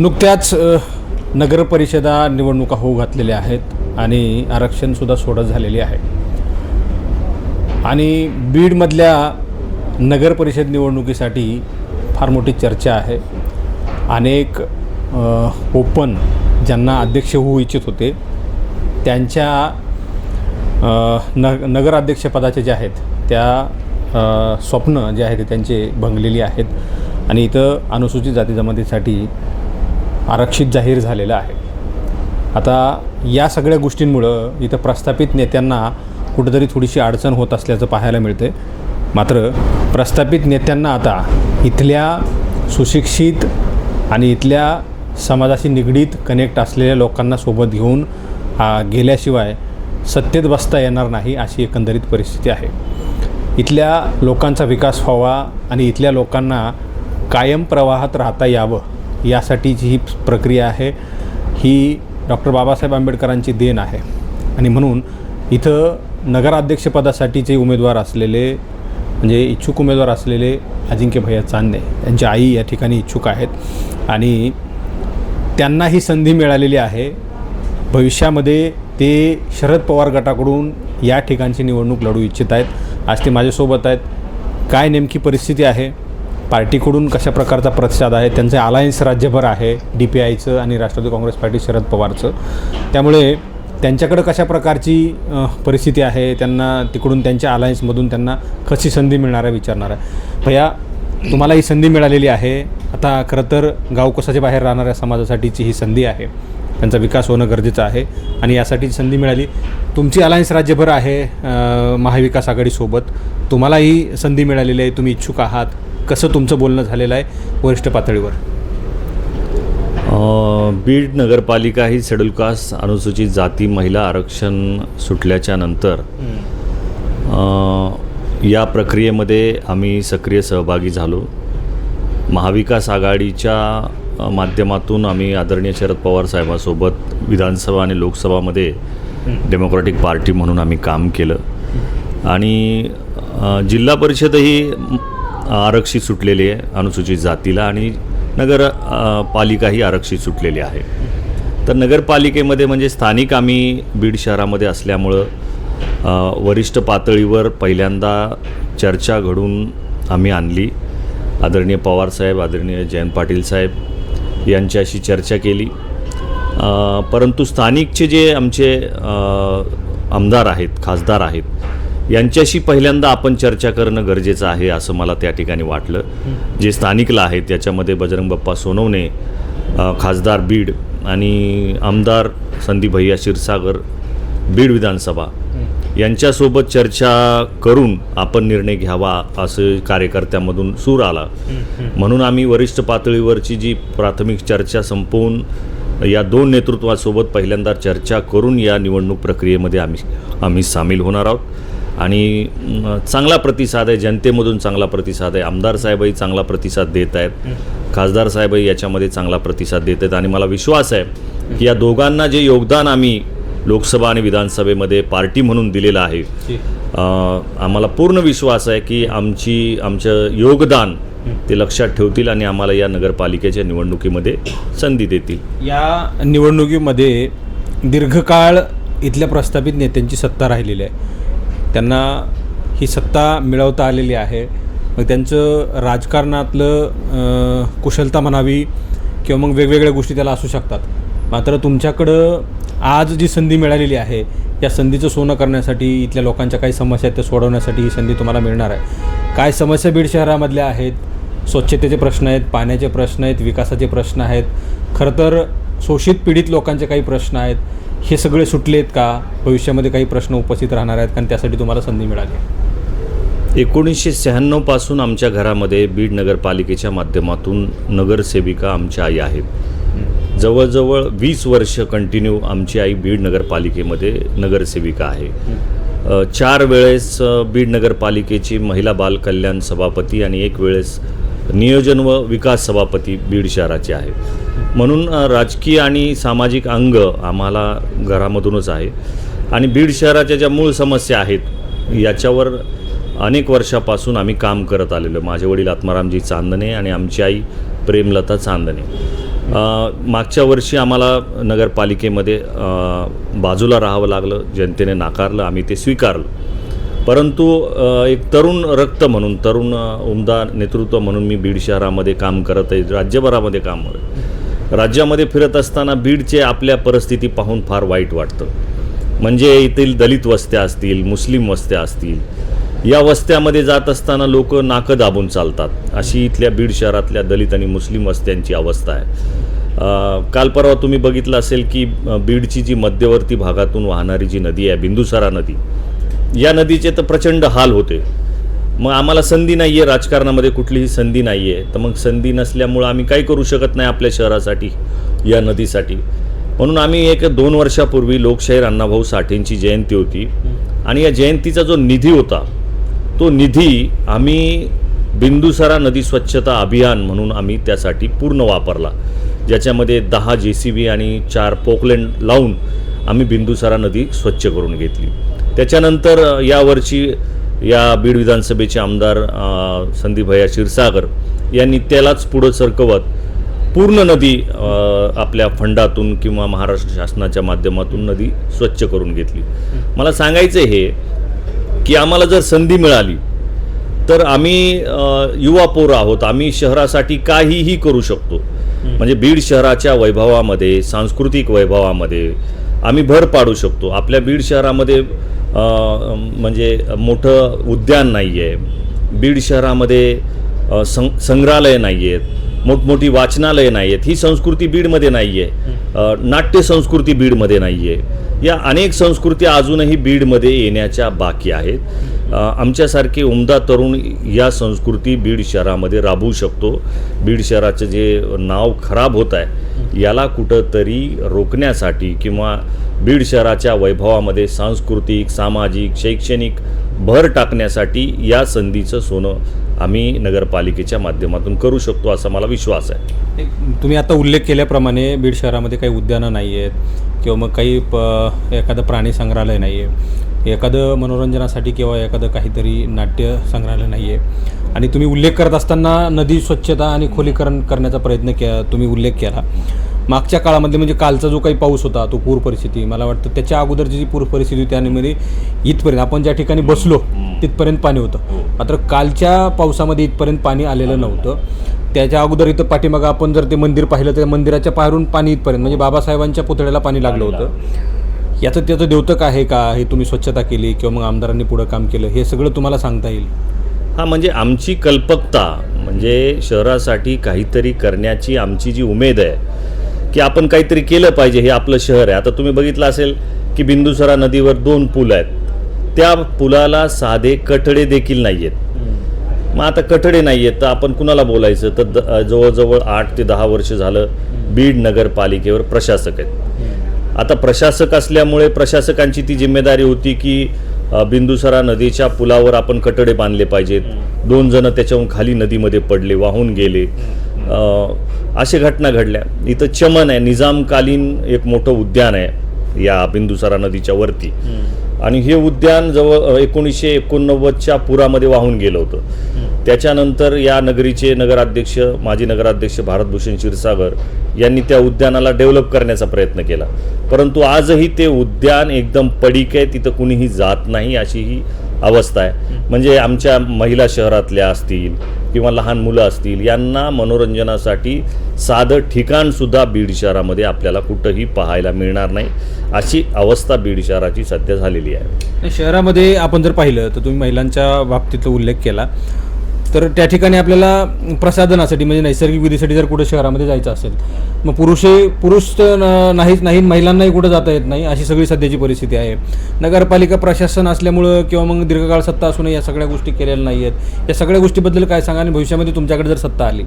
नुकत्याच नगरपरिषदा निवडणुका होऊ घातलेल्या आहेत आणि आरक्षणसुद्धा सोडत झालेली आहे. आणि बीडमधल्या नगरपरिषद निवडणुकीसाठी फार मोठी चर्चा आहे. अनेक ओपन ज्यांना अध्यक्ष होऊ इच्छित होते त्यांच्या न नगराध्यक्षपदाचे जे आहेत त्या स्वप्न जे आहेत ते त्यांचे भंगलेली आहेत. आणि इथं अनुसूचित जाती जमातीसाठी आरक्षित जाहीर झालेलं आहे. आता या सगळ्या गोष्टींमुळं इथं प्रस्थापित नेत्यांना कुठंतरी थोडीशी अडचण होत असल्याचं पाहायला मिळते मात्र प्रस्थापित नेत्यांना आता इथल्या सुशिक्षित आणि इथल्या समाजाशी निगडीत कनेक्ट असलेल्या लोकांना सोबत घेऊन गेल्याशिवाय सत्तेत बसता येणार नाही अशी एकंदरीत परिस्थिती आहे. इथल्या लोकांचा विकास व्हावा आणि इथल्या लोकांना कायम प्रवाहात राहता यावं यासाठीची ही प्रक्रिया आहे. ही डॉक्टर बाबासाहेब आंबेडकरांची देण आहे. आणि म्हणून इथं नगराध्यक्षपदासाठीचे उमेदवार असलेले म्हणजे इच्छुक उमेदवार असलेले अजिंक्य भैया चांदणे यांची आई या ठिकाणी इच्छुक आहेत. आणि त्यांना ही संधी मिळालेली आहे. भविष्यामध्ये ते शरद पवार गटाकडून या ठिकाणची निवडणूक लढू इच्छित आहेत. आज ते माझ्यासोबत आहेत. काय नेमकी परिस्थिती आहे? पार्टीकडून कशा प्रकारचा प्रतिसाद आहे? त्यांचे अलायन्स राज्यभर आहे डी पी आयचं आणि राष्ट्रवादी काँग्रेस पार्टी शरद पवारचं. त्यामुळे त्यांच्याकडं कशा प्रकारची परिस्थिती आहे? त्यांना तिकडून त्यांच्या अलायन्समधून त्यांना कशी संधी मिळणार आहे विचारणार आहे. भया तुम्हाला ही संधी मिळालेली आहे. आता खरं तर गावकोसाच्या बाहेर राहणाऱ्या समाजासाठीची ही संधी आहे. त्यांचा विकास होणं गरजेचं आहे आणि यासाठी संधी मिळाली. तुमची अलायन्स राज्यभर आहे महाविकास आघाडीसोबत. तुम्हाला ही संधी मिळालेली आहे. तुम्ही इच्छुक आहात. कसं तुमचं बोलणं झालेलं आहे वरिष्ठ पातळीवर? बीड नगरपालिका ही शेड्यूल कास्ट अनुसूचित जाती महिला आरक्षण सुटल्याच्या नंतर या प्रक्रियेमध्ये आम्ही सक्रिय सहभागी झालो. महाविकास आघाडीच्या माध्यमातून आम्ही आदरणीय शरद पवार साहेबांसोबत विधानसभा आणि लोकसभामध्ये डेमोक्रॅटिक पार्टी म्हणून आम्ही काम केलं. आणि जिल्हा परिषदही आरक्षित सुटलेली आहे अनुसूचित जातीला आणि नगर पालिकाही आरक्षित सुटलेली आहे. तर नगरपालिकेमध्ये म्हणजे स्थानिक आम्ही बीड शहरामध्ये असल्यामुळं वरिष्ठ पातळीवर पहिल्यांदा चर्चा घडून आम्ही आणली. आदरणीय पवारसाहेब आदरणीय जयंत पाटील साहेब यांच्याशी चर्चा केली. परंतु स्थानिकचे जे आमचे आमदार आहेत खासदार आहेत यांच्याशी पहिल्यांदा आपण चर्चा करणं गरजेचं आहे असं मला त्या ठिकाणी वाटलं. जे स्थानिकला आहेत त्याच्यामध्ये बजरंग बाप्पा सोनवणे खासदार बीड आणि आमदार संदीप भैया क्षीरसागर बीड विधानसभा यांच्यासोबत चर्चा करून आपण निर्णय घ्यावा असं कार्यकर्त्यामधून सूर आला. म्हणून आम्ही वरिष्ठ पातळीवरची जी प्राथमिक चर्चा संपवून या दोन नेतृत्वासोबत पहिल्यांदा चर्चा करून या निवडणूक प्रक्रियेमध्ये आम्ही आम्ही सामील होणार आहोत. आणि चांगला प्रतिसाद आहे जनतेमधून चांगला प्रतिसाद आहे. आमदार साहेबही चांगला प्रतिसाद देत आहेत. खासदार साहेबही याच्यामध्ये चांगला प्रतिसाद देत आहेत. आणि मला विश्वास आहे की या दोघांना जे योगदान आम्ही लोकसभा आणि विधानसभेमध्ये पार्टी म्हणून दिलेलं आहे आम्हाला पूर्ण विश्वास आहे की आमची आमचं योगदान ते लक्षात ठेवतील आणि आम्हाला या नगरपालिकेच्या निवडणुकीमध्ये संधी देतील. या निवडणुकीमध्ये दीर्घकाळ इथल्या प्रस्थापित नेत्यांची सत्ता राहिलेली आहे. त्यांना ही सत्ता मिळवता आलेली आहे. मग त्यांचं राजकारणातलं कुशलता म्हणावी किंवा मग वेगवेगळ्या गोष्टी त्याला असू शकतात. मात्र तुमच्याकडं आज जी संधी मिळालेली आहे या संधीचं सोनं करण्यासाठी इथल्या लोकांच्या काही समस्या आहेत त्या सोडवण्यासाठी ही संधी तुम्हाला मिळणार आहे. काय समस्या बीड शहरामधल्या आहेत? स्वच्छतेचे प्रश्न आहेत पाण्याचे प्रश्न आहेत विकासाचे प्रश्न आहेत. खरं तर शोषित पीडित लोकांचे काही प्रश्न आहेत. हे सगळे सुटले आहेत का? भविष्यामध्ये काही प्रश्न उपस्थित राहणार आहेत कारण त्यासाठी तुम्हाला संधी मिळाली एकोणीसशे शहाण्णवपासून आमच्या घरामध्ये बीड नगरपालिकेच्या माध्यमातून नगरसेविका आमच्या आई आहेत. जवळजवळ वीस वर्ष कंटिन्यू आमची आई बीड नगरपालिकेमध्ये नगरसेविका आहे. चार वेळेस बीड नगरपालिकेची महिला बाल कल्याण सभापती आणि एक वेळेस नियोजन व विकास सभापती बीड शहराचे आहे म्हणून राजकीय आणि सामाजिक अंग आम्हाला घरामधूनच आहे. आणि बीड शहराच्या ज्या मूळ समस्या आहेत याच्यावर अनेक वर्षापासून आम्ही काम करत आलेलो माझे वडील आत्मारामजी चांदणे आणि आमची आई प्रेमलता चांदणे. मागच्या वर्षी आम्हाला नगरपालिकेमध्ये बाजूला राहावं लागलं जनतेने नाकारलं आम्ही ते स्वीकारलं. परंतु एक तरुण रक्त म्हणून तरुण उमदा नेतृत्व म्हणून मी बीड शहरामध्ये काम करत आहे राज्यभरामध्ये काम करत आहे. राज्यामध्ये फिरत असताना बीडचे आपल्या परिस्थिती पाहून फार वाईट वाटतं. म्हणजे येथील दलित वस्त्या असतील मुस्लिम वस्त्या असतील या वस्त्यामध्ये जात असताना लोक नाकं दाबून चालतात. अशी इथल्या बीड शहरातल्या दलित आणि मुस्लिम वस्त्यांची अवस्था आहे. काल परवा तुम्ही बघितलं असेल की बीडची जी मध्यवर्ती भागातून वाहणारी जी नदी आहे बिंदुसारा नदी या नदीचे तर प्रचंड हाल होते. मग आम्हाला संधी नाही आहे राजकारणामध्ये कुठलीही संधी नाही आहे तर मग संधी नसल्यामुळं आम्ही काही करू शकत नाही आपल्या शहरासाठी या नदीसाठी. म्हणून आम्ही एक दोन वर्षापूर्वी लोकशाहीर अण्णाभाऊ साठेंची जयंती होती. आणि या जयंतीचा जो निधी होता तो निधी आम्ही बिंदुसारा नदी स्वच्छता अभियान म्हणून आम्ही त्यासाठी पूर्ण वापरला. ज्याच्यामध्ये दहा जे सी बी आणि चार पोकलँड लावून आम्ही बिंदुसारा नदी स्वच्छ करून घेतली. त्याच्यानंतर यावरची यावर्षी या बीड विधानसभेचे आमदार अ, संदीपभैया क्षीरसागर यांनी त्यालाच पुढं सरकवत पूर्ण नदी आपल्या फंडातून किंवा महाराष्ट्र शासनाच्या माध्यमातून नदी स्वच्छ करून घेतली. मला सांगायचं हे की आम्हाला जर संधी मिळाली तर आम्ही युवा पोरं आहोत. आम्ही शहरासाठी काहीही करू शकतो. म्हणजे बीड शहराच्या वैभवामध्ये सांस्कृतिक वैभवामध्ये आम्ही भर पाडू शकतो. आपल्या बीड शहरामध्ये म्हणजे मोठं उद्यान नाही आहे बीड शहरामध्ये सं संग्रहालय नाही आहेत मोठमोठी वाचनालयं नाही आहेत ही संस्कृती बीडमध्ये नाही आहे नाट्य संस्कृती बीडमध्ये नाही आहे या अनेक संस्कृती अजूनही बीडमध्ये येण्याच्या बाकी आहेत. आमच्यासारखे उमदा तरुण या संस्कृती बीड शहरामध्ये राबवू शकतो. बीड शहराचं जे नाव खराब होत आहे याला कुठंतरी रोखण्यासाठी किंवा बीड शहराच्या वैभवामध्ये सांस्कृतिक सामाजिक शैक्षणिक भर टाकण्यासाठी या संधीचं सोनं आम्ही नगरपालिकेच्या माध्यमातून करू शकतो असा मला विश्वास आहे. तुम्ही आता उल्लेख केल्याप्रमाणे बीड शहरामध्ये काही उद्यानं नाही आहेत किंवा मग काही प एखादं प्राणी संग्रहालय नाही आहे एखादं मनोरंजनासाठी किंवा एखादं काहीतरी नाट्य संग्रहालय नाही आहे आणि तुम्ही उल्लेख करत असताना नदी स्वच्छता आणि खोलीकरण करण्याचा प्रयत्न के तुम्ही उल्लेख केला. मागच्या काळामध्ये म्हणजे कालचा जो काही पाऊस होता तो पूर परिस्थिती मला वाटतं त्याच्या अगोदरची जी पूर परिस्थिती होती त्यामध्ये इथपर्यंत आपण ज्या ठिकाणी बसलो तिथपर्यंत पाणी होतं. मात्र कालच्या पावसामध्ये इथपर्यंत पाणी आलेलं नव्हतं. त्याच्या अगोदर इथं पाठीमागं आपण जर ते मंदिर पाहिलं तर मंदिराच्या पायरून पाणी इथपर्यंत म्हणजे बाबासाहेबांच्या पुतळ्याला पाणी लागलं होतं. याचं त्याचं द्योतक आहे का? हे तुम्ही स्वच्छता केली किंवा मग आमदारांनी पुढं काम केलं हे सगळं तुम्हाला सांगता येईल. हा म्हणजे आमची कल्पकता म्हणजे शहरासाठी काहीतरी करण्याची आमची जी उमेद आहे की आपण काहीतरी केलं पाहिजे हे आपलं शहर आहे. आता तुम्ही बघितलं असेल की बिंदुसरा नदीवर दोन पूल आहेत. त्या पुलाला साधे कठडे देखील नाही आहेत मग आता कठडे नाही आहेत तर आपण कुणाला बोलायचं? तर द- जवळजवळ आठ ते दहा वर्ष झालं बीड नगरपालिकेवर प्रशासक आहेत. आता प्रशासक असल्यामुळे प्रशासकांची ती जिम्मेदारी होती की बिंदुसरा नदीच्या पुलावर आपण कटडे बांधले पाहिजेत. दोन जण त्याच्याहून खाली नदीमध्ये पडले वाहून गेले. अ, अशा घटना घडल्या. इथं चमन आहे निजामकालीन एक मोठं उद्यान आहे या बिंदुसरा नदीच्या वरती. आणि हे उद्यान जवळ एकोणीसशे एकोणनव्वदच्या पुरामध्ये वाहून गेलं होतं. त्याच्यानंतर या नगरीचे नगराध्यक्ष माजी नगराध्यक्ष भारतभूषण क्षीरसागर यांनी त्या उद्यानाला डेव्हलप करण्याचा प्रयत्न केला. परंतु आजही ते उद्यान एकदम पडीक आहे तिथं कुणीही जात नाही अशी ही अवस्था आहे. म्हणजे आमच्या महिला शहरातल्या असतील किंवा लहान मुलं असतील यांना मनोरंजनासाठी साधं ठिकाणसुद्धा बीड शहरामध्ये आपल्याला कुठंही पाहायला मिळणार नाही अशी अवस्था बीड शहराची सध्या झालेली आहे. शहरामध्ये आपण जर पाहिलं तर तुम्ही महिलांच्या बाबतीतला उल्लेख केला. तर त्या ठिकाणी आपल्याला प्रसाधनासाठी म्हणजे नैसर्गिक विधीसाठी जर कुठं शहरामध्ये जायचं असेल मग पुरुषही पुरुष तर न- नाहीच नाही महिलांनाही कुठं जाता येत नाही अशी सगळी सध्याची परिस्थिती आहे. नगरपालिका प्रशासन असल्यामुळं किंवा मग दीर्घकाळ सत्ता असूनही या सगळ्या गोष्टी केलेल्या नाही आहेत या सगळ्या गोष्टीबद्दल काय सांगा आणि भविष्यामध्ये तुमच्याकडे जर सत्ता आली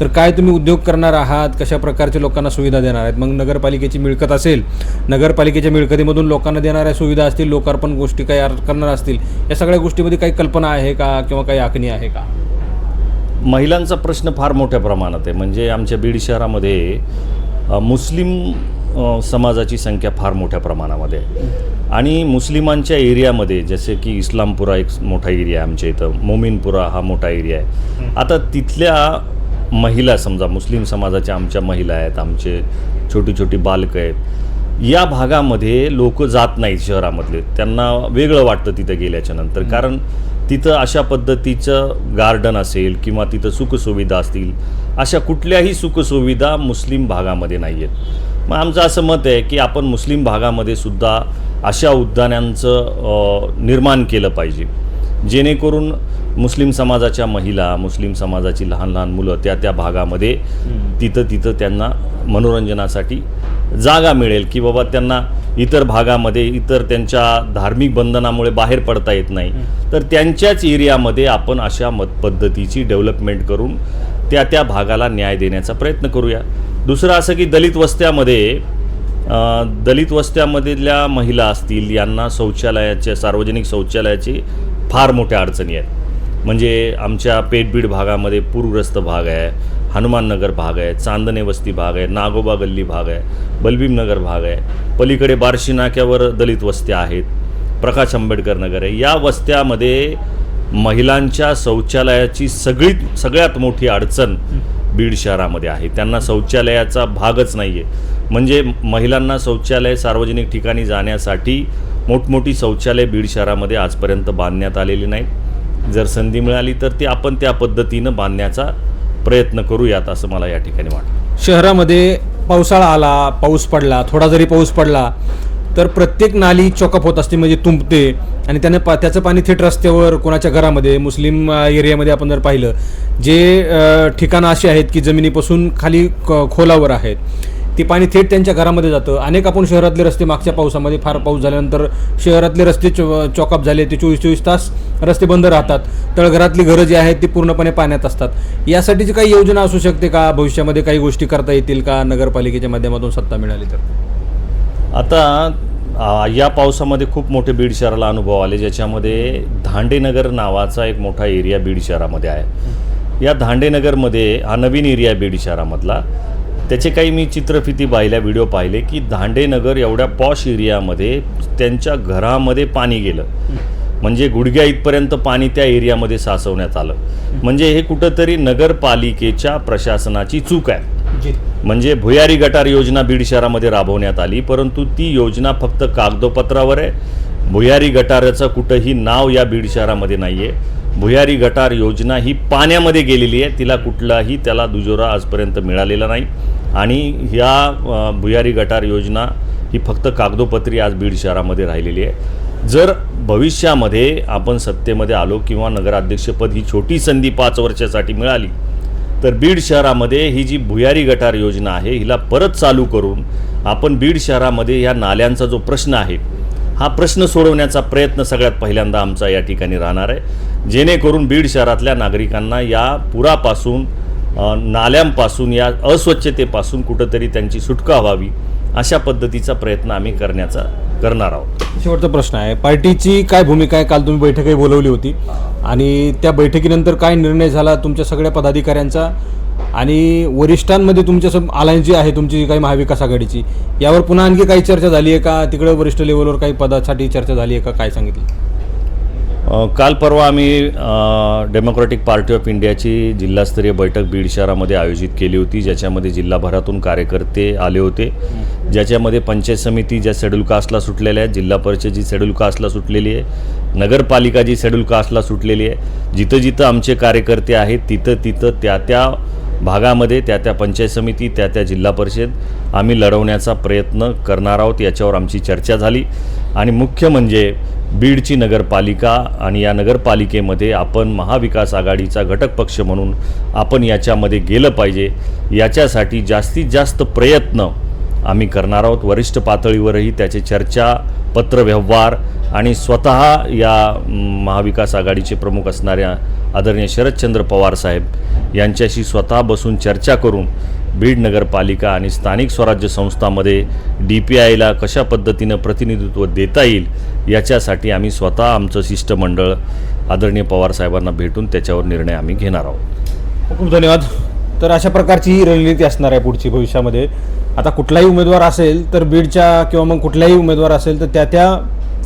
तर काय तुम्ही उद्योग करणार आहात? कशा प्रकारच्या लोकांना सुविधा देणार आहेत? मग नगरपालिकेची मिळकत असेल नगरपालिकेच्या मिळकतीमधून लोकांना देणाऱ्या सुविधा असतील लोकार्पण गोष्टी काही करणार असतील या सगळ्या गोष्टीमध्ये काही कल्पना आहे का किंवा काही आखणी आहे का? महिलांचा प्रश्न फार मोठ्या प्रमाणात आहे. म्हणजे आमच्या बीड शहरामध्ये मुस्लिम समाजाची संख्या फार मोठ्या प्रमाणामध्ये आहे. आणि मुस्लिमांच्या एरियामध्ये जसे की इस्लामपुरा एक मोठा एरिया आहे आमच्या इथं. मोमीनपुरा हा मोठा एरिया आहे. आता तिथल्या महिला समजा मुस्लिम समाजाच्या आमच्या महिला आहेत आमचे छोटी छोटी बालकं आहेत या भागामध्ये लोक जात नाहीत शहरामधले. त्यांना वेगळं वाटतं तिथं गेल्याच्यानंतर. कारण तिथं अशा पद्धतीचं गार्डन असेल किंवा तिथं सुखसुविधा असतील अशा कुठल्याही सुखसुविधा मुस्लिम भागामध्ये नाही आहेत मग आमचं असं मत आहे की आपण मुस्लिम भागामध्ये सुद्धा अशा उद्यानांचं निर्माण केलं पाहिजे. जेणेकरून मुस्लिम समाजाच्या महिला मुस्लिम समाजाची लहान लहान मुलं त्या त्या भागामध्ये तिथं तिथं त्यांना मनोरंजनासाठी जागा मिळेल की बाबा त्यांना इतर भागामध्ये इतर त्यांच्या धार्मिक बंधनामुळे बाहेर पडता येत नाही. तर त्यांच्याच एरियामध्ये आपण अशा मत पद्धतीची डेव्हलपमेंट करून त्या त्या भागाला न्याय देण्याचा प्रयत्न करूया. दुसरं असं की दलित वस्त्यामध्ये दलित वस्त्यामधल्या महिला असतील यांना शौचालयाच्या सार्वजनिक शौचालयाची फार मोठ्या अडचणी आहेत. म्हणजे आमच्या पेठबीड भागामध्ये पूरग्रस्त भाग आहे हनुमाननगर भाग आहे चांदणे वस्ती भाग आहे नागोबा गल्ली भाग आहे बलबीमनगर भाग आहे. पलीकडे बार्शी नाक्यावर दलित वस्त्या आहेत प्रकाश आंबेडकर नगर आहे. या वस्त्यामध्ये महिलांच्या शौचालयाची सगळीत सगळ्यात मोठी अडचण बीड शहरामध्ये आहे. त्यांना शौचालयाचा भागच नाही आहे म्हणजे महिलांना शौचालय सार्वजनिक ठिकाणी जाण्यासाठी मोठमोठी शौचालय बीड शहरामध्ये आजपर्यंत बांधण्यात आलेली नाहीत. जर संधी मिळाली तर ती आपण त्या पद्धतीनं बांधण्याचा प्रयत्न करूयात असं मला या ठिकाणी वाटतं. शहरामध्ये पावसाळा आला पाऊस पडला थोडा जरी पाऊस पडला तर प्रत्येक नाली चॉकअप होत असते म्हणजे तुंबते. आणि त्यानं पा त्याचं पाणी थेट रस्त्यावर कोणाच्या घरामध्ये मुस्लिम एरियामध्ये आपण जर पाहिलं जे ठिकाणं अशी आहेत की जमिनीपासून खाली क- खोलावर आहेत ती पाणी थेट त्यांच्या घरामध्ये जातं. अनेक आपण शहरातले रस्ते मागच्या पावसामध्ये फार पाऊस झाल्यानंतर शहरातले रस्ते चो चॉकअप झाले ते चोवीस चोवीस तास रस्ते बंद राहतात. तळघरातली घरं जी आहेत ती पूर्णपणे पाण्यात असतात. यासाठीची काही योजना असू शकते का? भविष्यामध्ये काही गोष्टी करता येतील का? नगरपालिकेच्या माध्यमातून सत्ता मिळाली तर. आता या पावसामध्ये खूप मोठे बीड शहराला अनुभव आले ज्याच्यामध्ये धांडेनगर नावाचा एक मोठा एरिया बीड शहरामध्ये आहे. या धांडेनगरमध्ये हा नवीन एरिया बीड शहरामधला. त्याचे काही मी चित्रफिती पाहिल्या व्हिडिओ पाहिले की धांडेनगर एवढ्या पॉश एरियामध्ये त्यांच्या घरामध्ये पाणी गेलं. म्हणजे गुडघ्या इथपर्यंत पाणी त्या एरियामध्ये साचवण्यात आलं. म्हणजे हे कुठंतरी नगरपालिकेच्या प्रशासनाची चूक आहे. म्हणजे भुयारी गटार योजना बीड शहरामध्ये राबवण्यात आली परंतु ती योजना फक्त कागदोपत्रावर आहे. भुयारी गटाराचं कुठंही नाव या बीड शहरामध्ये नाही आहे भुयारी गटार योजना ही पाण्यामध्ये गेलेली आहे. तिला कुठलाही त्याला दुजोरा आजपर्यंत मिळालेला नाही. आणि ह्या भुयारी गटार योजना ही फक्त कागदोपत्री आज बीड शहरामध्ये राहिलेली आहे. जर भविष्यामध्ये आपण सत्तेमध्ये आलो किंवा नगराध्यक्षपद ही छोटी संधी पाच वर्षासाठी मिळाली तर बीड शहरामध्ये ही जी भुयारी गटार योजना आहे हिला परत चालू करून आपण बीड शहरामध्ये ह्या नाल्यांचा जो प्रश्न आहे हा प्रश्न सोडवण्याचा प्रयत्न सगळ्यात पहिल्यांदा आमचा या ठिकाणी राहणार आहे. जेणेकरून बीड शहरातल्या नागरिकांना या पुरापासून नाल्यांपासून या अस्वच्छतेपासून कुठंतरी त्यांची सुटका व्हावी अशा पद्धतीचा प्रयत्न आम्ही करण्याचा करणार आहोत. शेवटचा प्रश्न आहे. पार्टीची काय भूमिका आहे? काल तुम्ही बैठकही बोलवली होती. आणि त्या बैठकीनंतर काय निर्णय झाला तुमच्या सगळ्या पदाधिकाऱ्यांचा? आणि वरिष्ठांमध्ये तुमच्या सब अलायन्स जी आहे तुमची जी काही महाविकास आघाडीची यावर पुन्हा आणखी काही चर्चा झाली आहे का? तिकडं वरिष्ठ लेवलवर काही पदासाठी चर्चा झाली आहे का? काय सांगितलं? काल परवा आम्ही डेमोक्रॅटिक पार्टी ऑफ इंडियाची जिल्हास्तरीय बैठक बीड शहरामध्ये आयोजित केली होती ज्याच्यामध्ये जिल्हाभरातून कार्यकर्ते आले होते. ज्याच्यामध्ये पंचायत समिती ज्या शेड्यूल कास्टला सुटलेल्या आहेत जिल्हा परिषद जी शेड्यूल कास्टला सुटलेली आहे नगरपालिका जी शेड्यूल कास्टला सुटलेली आहे जिथं जिथं आमचे कार्यकर्ते आहेत तिथं तिथं त्या त्या भागामध्ये त्या त्या पंचायत समिती त्या त्या जिल्हा परिषद आम्ही लढवण्याचा प्रयत्न करणार आहोत याच्यावर आमची चर्चा झाली. आणि मुख्य म्हणजे बीडची नगरपालिका आणि या नगरपालिकेमध्ये आपण महाविकास आघाडीचा घटक पक्ष म्हणून आपण याच्यामध्ये गेलं पाहिजे. याच्यासाठी जास्तीत जास्त प्रयत्न आम्ही करणार आहोत. वरिष्ठ पातळीवरही त्याचे चर्चा पत्रव्यवहार आणि स्वतः या महाविकास आघाडीचे प्रमुख असणाऱ्या आदरणीय शरदचंद्र पवार साहेब यांच्याशी स्वतः बसून चर्चा करून बीड नगरपालिका आणि स्थानिक स्वराज्य संस्थांमध्ये डी पी आयला कशा पद्धतीनं प्रतिनिधित्व देता येईल याच्यासाठी आम्ही स्वतः आमचं शिष्टमंडळ आदरणीय पवार साहेबांना भेटून त्याच्यावर निर्णय आम्ही घेणार आहोत. खूप धन्यवाद. तर अशा प्रकारची ही रणनीती असणार आहे पुढची भविष्यामध्ये. आता कुठलाही उमेदवार असेल तर बीडच्या किंवा मग कुठलाही उमेदवार असेल तर त्या त्या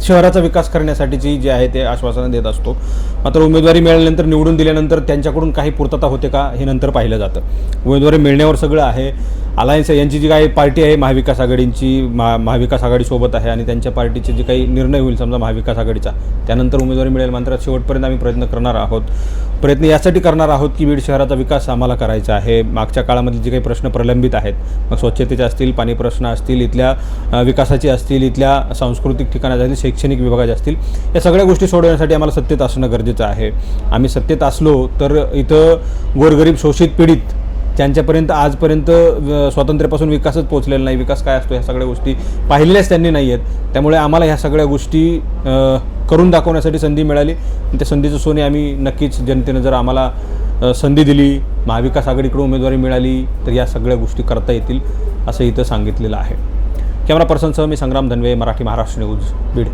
शहराचा विकास करण्यासाठीची जे आहे ते आश्वासनं देत असतो. मात्र उमेदवारी मिळाल्यानंतर निवडून दिल्यानंतर त्यांच्याकडून काही पूर्तता होते का हे नंतर पाहिलं जातं. उमेदवारी मिळण्यावर सगळं आहे. अलायन्स यांची जी काही पार्टी आहे महाविकास आघाडींची महा महाविकास आघाडीसोबत आहे आणि त्यांच्या पार्टीचे जे काही निर्णय होईल समजा महाविकास आघाडीचा त्यानंतर उमेदवारी मिळेल. मात्र शेवटपर्यंत आम्ही प्रयत्न करणार आहोत. प्रयत्न यासाठी करणार आहोत की बीड शहराचा विकास आम्हाला करायचा आहे. मागच्या काळामध्ये जे काही प्रश्न प्रलंबित आहेत मग स्वच्छतेचे असतील पाणी प्रश्न असतील इथल्या विकासाचे असतील इथल्या सांस्कृतिक ठिकाणाचे असतील शैक्षणिक विभागाचे असतील या सगळ्या गोष्टी सोडवण्यासाठी आम्हाला सत्तेत असणं गरजेचं आहे. आम्ही सत्तेत असलो तर इथं गोरगरीब शोषित पीडित त्यांच्यापर्यंत आजपर्यंत स्वातंत्र्यापासून विकासच पोहोचलेला नाही. विकास काय असतो ह्या सगळ्या गोष्टी पाहिलेल्याच त्यांनी नाही आहेत. त्यामुळे आम्हाला ह्या सगळ्या गोष्टी करून दाखवण्यासाठी संधी मिळाली. आणि त्या संधीचं सोने आम्ही नक्कीच जनतेनं जर आम्हाला संधी दिली महाविकास आघाडीकडून उमेदवारी मिळाली तर या सगळ्या गोष्टी करता येतील असं इथं सांगितलेलं आहे. कॅमेरा पर्सनसह मी संग्राम धनवे मराठी महाराष्ट्र न्यूज बीड.